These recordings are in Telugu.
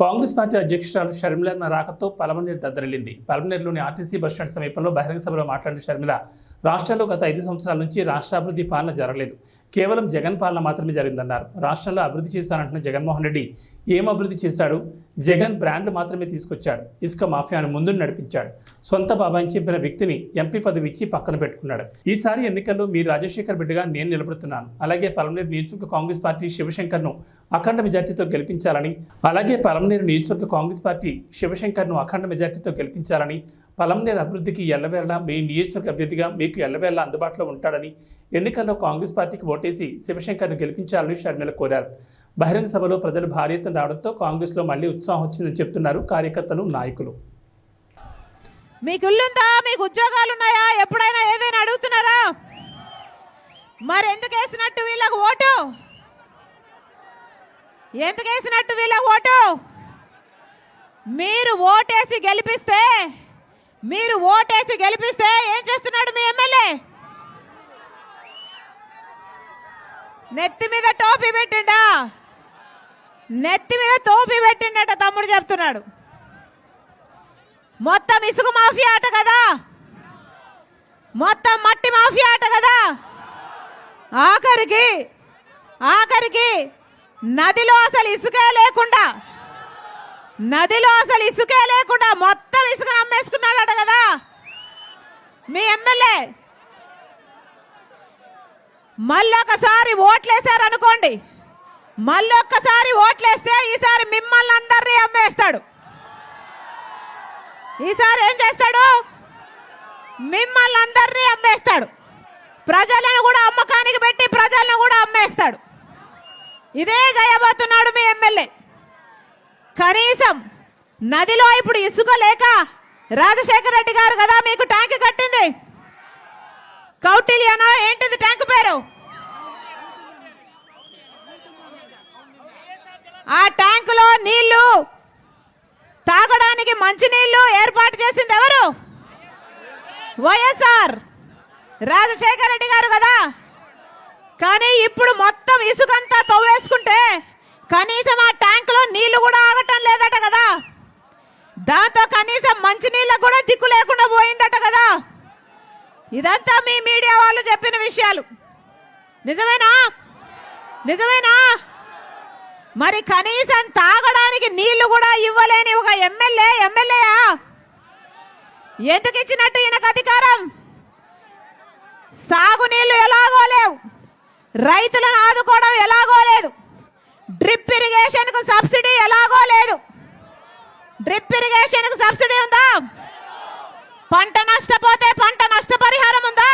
కాంగ్రెస్ పార్టీ అధ్యక్షురాలు షర్మిల రాకతో పలమనేరు దద్దరిల్లింది. పలమనేరులోని ఆర్టీసీ బస్టాండ్ సమీపంలో బహిరంగ సభలో మాట్లాడిన షర్మిల రాష్ట్రంలో గత ఐదు సంవత్సరాల నుంచి రాష్ట్ర అభివృద్ధి పాలన జరగలేదు. కేవలం జగన్ పాలన మాత్రమే జరిగిందన్నారు. రాష్ట్రంలో అభివృద్ధి చేస్తానంటున్న జగన్మోహన్ రెడ్డి ఏం అభివృద్ధి చేశాడు? జగన్ బ్రాండ్లు మాత్రమే తీసుకొచ్చాడు. ఇసుక మాఫియాను ముందు నడిపించాడు. సొంత బాబాయి చెప్పిన వ్యక్తిని ఎంపీ పదవి ఇచ్చి పక్కన పెట్టుకున్నాడు. ఈసారి ఎన్నికల్లో మీ రాజశేఖర్ బిడ్డగా నేను నిలబడుతున్నాను. అలాగే పలమనేరు నియోజకవర్గ కాంగ్రెస్ పార్టీ శివశంకర్ను అఖండ మెజార్టీతో గెలిపించాలని అలాగే పలమనేరు నియోజకవర్గ కాంగ్రెస్ పార్టీ శివశంకర్ను అఖండ మెజార్టీతో గెలిపించాలని పలమనేరు అభివృద్ధికి ఎల్లవేళ మీ నియోజకవర్గ అభ్యర్థిగా మీకు ఎల్లవేళ అందుబాటులో ఉంటాడని ఎన్నికల్లో కాంగ్రెస్ పార్టీకి ఓటేసి శివశంకర్ను గెలిపించాలని షర్మిల కోరారు. బహిరంగ సభలో ప్రజలు భారీ ఎత్తున రావడంతో కాంగ్రెస్లో మళ్ళీ ఉత్సాహం వచ్చిందని చెప్తున్నారు కార్యకర్తలు నాయకులు. మీకు ఇల్లుందా మీకు ఉద్యోగాలు ఉన్నాయా ఎప్పుడైనా ఏదైనా అడుగుతున్నారా? మరి ఎందుకు వేసినట్టు వీళ్ళకు ఓటు? ఎందుకు వేసినట్టు వీళ్ళకి ఓటు? మీరు ఓటేసి గెలిపిస్తే మీరు ఓటేసి గెలిపిస్తే ఏం చేస్తున్నాడు మీ ఎమ్మెల్యే? నెత్తి మీద టోపీ పెట్టిండా? నెత్తి మీద టోపీ పెట్టిండట తమ్ముడు చెప్తున్నాడు. మొత్తం ఇసుక మాఫియా ఆట కదా? మొత్తం మట్టి మాఫియా ఆట కదా? ఆఖరికి ఆఖరికి నదిలో అసలు ఇసుకే లేకుండా నదిలో అసలు ఇసుకే లేకుండా మొత్తం ఇసుక అమ్మేసుకున్నాడట కదా. మీ ఎమ్మెల్యే మళ్ళొకసారి ఓట్లేశారనుకోండి మళ్ళొక్కసారి ఓట్లేస్తే ఈసారి మిమ్మల్ని అందరినీ అమ్మేస్తాడు. ఈసారి ఏం చేస్తాడు? మిమ్మల్ని అందరినీ అమ్మేస్తాడు. ప్రజలను కూడా అమ్మకానికి పెట్టి ప్రజలను కూడా అమ్మేస్తాడు. ఇదే చేయబోతున్నాడు మీ ఎమ్మెల్యే. కనీసం నదిలో ఇప్పుడు ఇసుక లేక రాజశేఖర రెడ్డి గారు కదా మీకు ట్యాంక్ కట్టింది? కౌటిల్యనా? ఏంటిది ట్యాంక్ పేరు? ఆ ట్యాంకులో నీళ్ళు తాగడానికి మంచినీళ్ళు ఏర్పాటు చేసింది ఎవరు? వైఎస్ఆర్. రాజశేఖర రెడ్డి గారు కదా? కానీ ఇప్పుడు మొత్తం ఇసుకంతా తవ్వేసుకుంటే కనీసం ఆ ట్యాంకులో నీళ్ళు కూడా ఆగటం లేదట కదా. దాంతో కనీసం మంచినీళ్ళకు కూడా దిక్కు లేకుండా పోయిందట కదా. ఇదంతా మీ మీడియా వాళ్ళు చెప్పిన విషయాలు. నిజమేనా? నిజమేనా? మరి కనీసం తాగడానికి నీళ్ళు కూడా ఇవ్వలేని ఒక ఎమ్మెల్యే ఎమ్మెల్యేయా? ఎందుకు ఇచ్చినట్టు ఈయనకు అధికారం? సాగునీళ్ళు ఎలాగో లేవు. రైతులను ఆదుకోవడం ఎలాగో లేదు. డ్రిప్ ఇరిగేషన్కు సబ్సిడీ ఎలాగో లేదు. డ్రిప్ ఇరిగేషన్కు సబ్సిడీ ఉందా? పంట నష్టపోతే పంట నష్టపరిహారం ఉందా?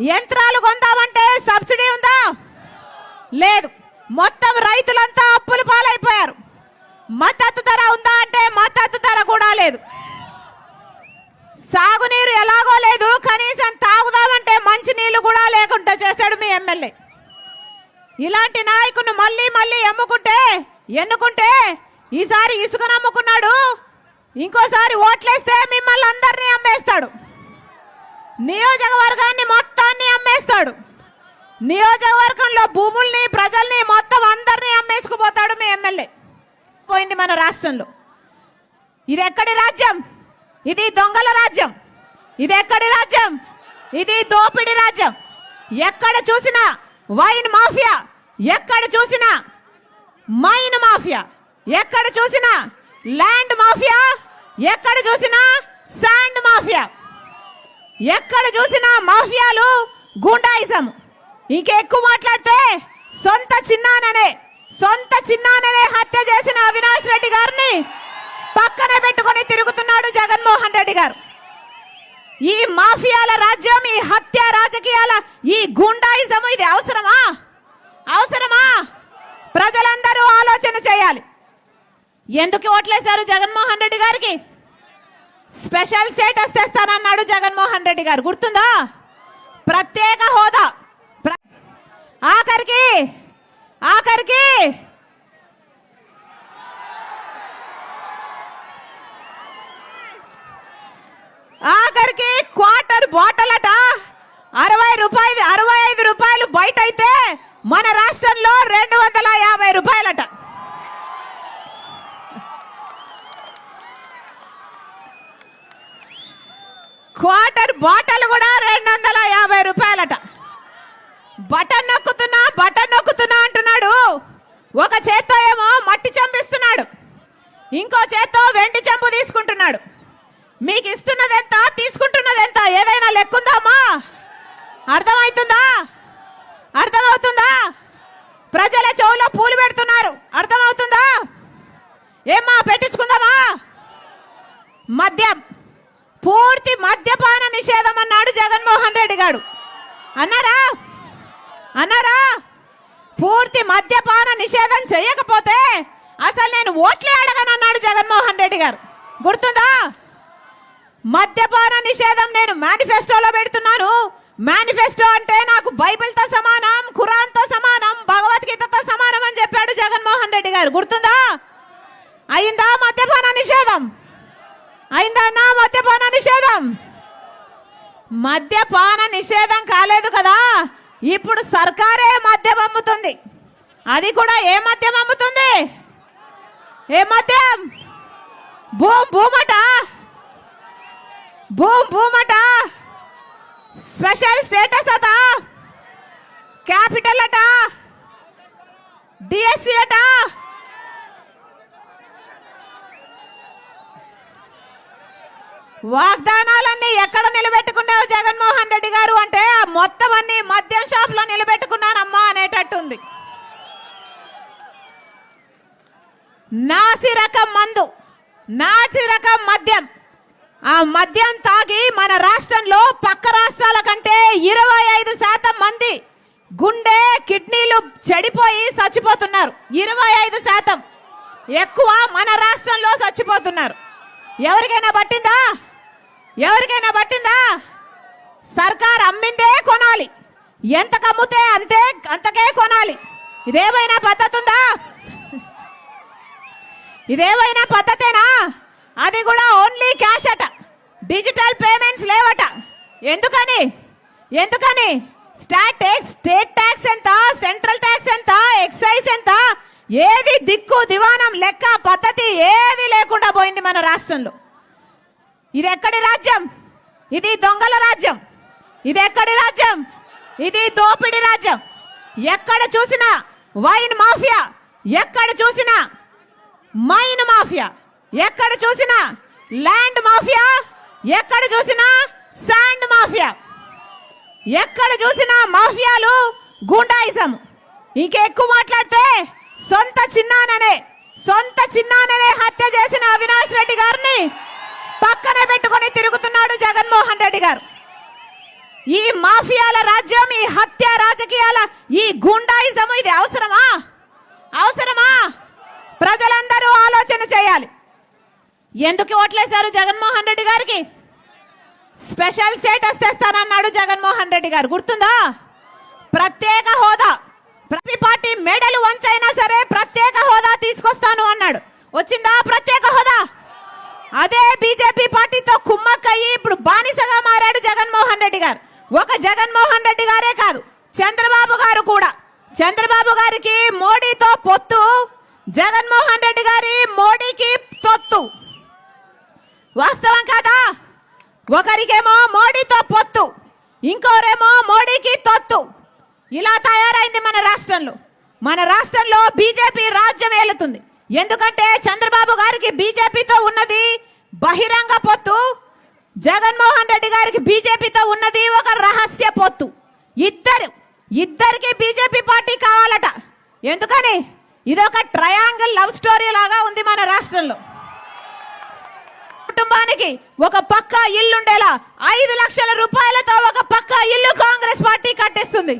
యంత్రాలు కొందామంటే సబ్సిడీ ఉందా? లేదు. మొత్తం రైతులంతా అప్పులు పాలైపోయారు. మద్దతు ధర ఉందా అంటే మద్దతు ధర కూడా లేదు. సాగునీరు ఎలాగో లేదు. కనీసం తాగుదామంటే మంచి నీళ్ళు కూడా లేకుండా చేశాడు మీ ఎమ్మెల్యే. ఇలాంటి నాయకుని మళ్ళీ మళ్ళీ ఎమ్ముకుంటే ఎన్నుకుంటే ఈసారి ఇసుకను అమ్ముకున్నాడు ఇంకోసారి ఓట్లేస్తే మిమ్మల్ని అందరినీ అమ్మేస్తాడు. నియోజకవర్గాన్ని మొత్తాన్ని అమ్మేస్తాడు. నియోజకవర్గంలో భూముల్ని ప్రజల్ని మొత్తం అందరినీ అమ్మేసుకుపోతాడు మీ ఎమ్మెల్యే. పోయింది మన రాష్ట్రంలో. ఇది ఎక్కడి రాజ్యం? ఇది దొంగల రాజ్యం. ఇది ఎక్కడి రాజ్యం? ఇది దోపిడి రాజ్యం. ఎక్కడ చూసినా వైన్ మాఫియా. ఎక్కడ చూసినా మైన్ మాఫియా. ఎక్కడ చూసినా ల్యాండ్ మాఫియా. ఎక్కడ చూసినా శాండ్ మాఫియా. ఎక్కడ చూసినా మాఫియాలు గుండాయిజం. ఇంకెక్కువ మాట్లాడితే సొంత చిన్నాననే సొంత చిన్నాననే హత్య చేసిన అవినాష్ రెడ్డి గారిని పక్కన పెట్టుకొని తిరుగుతున్నాడు జగన్మోహన్ రెడ్డి గారు. ఈ మాఫియాల రాజ్యం ఈ హత్య రాజకీయాల ఈ గుండాయిజం ఇది అవసరమా అవసరమా ప్రజలందరూ ఆలోచన చేయాలి ఎందుకు ఓట్లేశారు జగన్మోహన్ రెడ్డి గారికి? స్పెషల్ స్టేటస్ తెస్తానన్నాడు జగన్మోహన్ రెడ్డి గారు. గుర్తుందా? ప్రత్యేక హోదా. ఆఖరికి ఆఖరికి. ఆఖరికి క్వార్టర్ బాటల్ అట అరవై రూపాయలు అరవై ఐదు రూపాయలు బయట అయితే మన రాష్ట్రంలో రెండు వందల యాభై రూపాయలట. క్వార్టర్ బాటల్ కూడా రెండు వందల యాభై రూపాయలట. బటన్ నొక్కుతున్నా బటన్ నొక్కుతున్నా అంటున్నాడు. ఒక చేత్తో ఏమో మట్టి చంపిస్తున్నాడు. ఇంకో చేత్తో వెండి చెంబు తీసుకుంటున్నాడు. మీకు ఇస్తున్నది ఎంత తీసుకుంటున్నది ఎంత ఏదైనా లెక్కుందామా? అర్థమవుతుందా అర్థమవుతుందా? ప్రజల చెవులో పూలు పెడుతున్నారు. అర్థమవుతుందా? ఏమ్మా పెట్టించుకుందామా? మద్యం. పూర్తి మద్యపాన నిషేధం అన్నాడు జగన్మోహన్ రెడ్డి గారు. అన్నారా? అన్నారా? పూర్తి మద్యపాన నిషేధం చేయకపోతే అసలు నేను ఓట్లే అడగనన్నాడు జగన్మోహన్ రెడ్డి గారు. గుర్తుందా? మద్యపాన నిషేధం నేను మేనిఫెస్టోలో పెడుతున్నాను. మేనిఫెస్టో అంటే నాకు బైబిల్తో సమానం ఖురాన్తో సమానం భగవద్గీతతో సమానం అని చెప్పాడు జగన్మోహన్ రెడ్డి గారు. గుర్తుందా? అయిందా మద్యపాన నిషేధం? అయిందన్నా మద్యపాన నిషేధం? మద్యపాన నిషేధం కాలేదు కదా? ఇప్పుడు సర్కారే మద్యం అమ్ముతుంది. అది కూడా ఏ మద్యం అమ్ముతుంది? ఏ మద్యం? భూమ్ భూమట? భూమ్ భూమట? స్పెషల్ స్టేటస్ అట? క్యాపిటల్ అట? డిఎస్సి అట? వాగ్దానాలన్నీ ఎక్కడ నిలబెట్టుకున్నావు జగన్మోహన్ రెడ్డి గారు అంటే ఆ మొత్తం అన్ని మద్యం షాప్లో నిలబెట్టుకున్నానమ్మా అనేటట్టుంది. నాసి రకం మందు నాటి రకం మద్యం. ఆ మద్యం తాగి మన రాష్ట్రంలో పక్క రాష్ట్రాల కంటే ఇరవై ఐదు శాతం మంది గుండె కిడ్నీలు చెడిపోయి చచ్చిపోతున్నారు. ఇరవై ఐదు శాతం ఎక్కువ మన రాష్ట్రంలో చచ్చిపోతున్నారు. ఎవరికైనా పట్టిందా? ఎవరికైనా పట్టిందా? సర్కార్ అమ్మిందే కొనాలి. ఎంత కమ్ముతే అంతే అంతకే కొనాలి. ఇదేమైనా పద్ధతి ఉందా ఇదేమైనా పద్ధతేనా? అది కూడా ఓన్లీ క్యాష్ అట. డిజిటల్ పేమెంట్స్ లేవట. ఎందుకని? ఎందుకని? స్టాట్ ట్యాక్స్ స్టేట్ ట్యాక్స్ ఎంత? సెంట్రల్ ట్యాక్స్ ఎంత? ఎక్సైజ్ ఎంత? ఏది దిక్కు దివానం లెక్క పద్ధతి ఏది లేకుండా పోయింది మన రాష్ట్రంలో. ఇది ఎక్కడి రాజ్యం? ఇది దొంగల రాజ్యం. ఇది ఎక్కడి రాజ్యం? ఇది దోపిడి రాజ్యం. ఎక్కడ చూసినా వైన్ మాఫియా. ఎక్కడ చూసినా మైన్ మాఫియా. ఎక్కడ చూసినా ల్యాండ్ మాఫియా. ఎక్కడ చూసినా శాండ్ మాఫియా. ఎక్కడ చూసినా మాఫియాలు గుండాయిజం. ఇంకెక్కువ మాట్లాడితే సొంత చిన్నాననే సొంత చిన్నాననే హత్య చేసిన అవినాష్ రెడ్డి గారిని పక్కన పెట్టుకొని తిరుగుతున్నాడు జగన్మోహన్ రెడ్డి గారు. ఈ మాఫియాల రాజ్యం ఈ హత్య రాజకీయాల ఈ గుండాయిజం ఇది అవసరమా? అవసరమా? ప్రజలందరూ ఆలోచన చేయాలి. ఎందుకు ఓట్లేశారు జగన్మోహన్ రెడ్డి గారికి? స్పెషల్ స్టేటస్ తెస్తానన్నాడు జగన్మోహన్ రెడ్డి గారు. గుర్తుందా? ప్రత్యేక హోదా. ప్రతి పార్టీ మెడలు వంచైనా సరే ప్రత్యేక హోదా తీసుకొస్తాను అన్నాడు. వచ్చిందా ప్రత్యేక హోదా అదే బీజేపీ పార్టీతో కుమ్మక్కయ్యి ఇప్పుడు బానిసగా మారాడు జగన్మోహన్ రెడ్డి గారు. ఒక జగన్మోహన్ రెడ్డి గారే కాదు చంద్రబాబు గారు కూడా. చంద్రబాబు గారికి మోడీతో పొత్తు జగన్మోహన్ రెడ్డి గారి మోడీకి తొత్తు. వాస్తవం కాదా? ఒకరికేమో మోడీతో పొత్తు ఇంకోరేమో మోడీకి తొత్తు. ఇలా తయారైంది మన రాష్ట్రంలో. మన రాష్ట్రంలో బీజేపీ రాజ్యం ఏలుతుంది. ఎందుకంటే చంద్రబాబు గారికి బీజేపీతో ఉన్నది బహిరంగ పొత్తు. జగన్మోహన్ రెడ్డి గారికి బీజేపీతో ఉన్నది ఒక రహస్య పొత్తు. ఇద్దరు ఇద్దరికి బీజేపీ పార్టీ కావాలట. ఎందుకని? ఇదొక ట్రయాంగిల్ లవ్ స్టోరీ లాగా ఉంది మన రాష్ట్రంలో. కుటుంబానికి ఒక పక్క ఇల్లుండేలా ఐదు లక్షల రూపాయలతో ఒక పక్క ఇల్లు కాంగ్రెస్ పార్టీ కట్టేస్తుంది.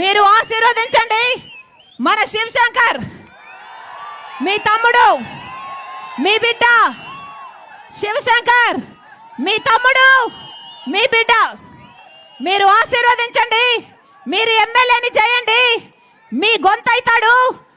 మీరు ఆశీర్వదించండి. మన శివశంకర్ మీ తమ్ముడు మీ బిడ్డ శివశంకర్ మీ తమ్ముడు మీ బిడ్డ మీరు ఆశీర్వదించండి మీరు ఎమ్మెల్యేని చేయండి మీ గొంతైతాడు.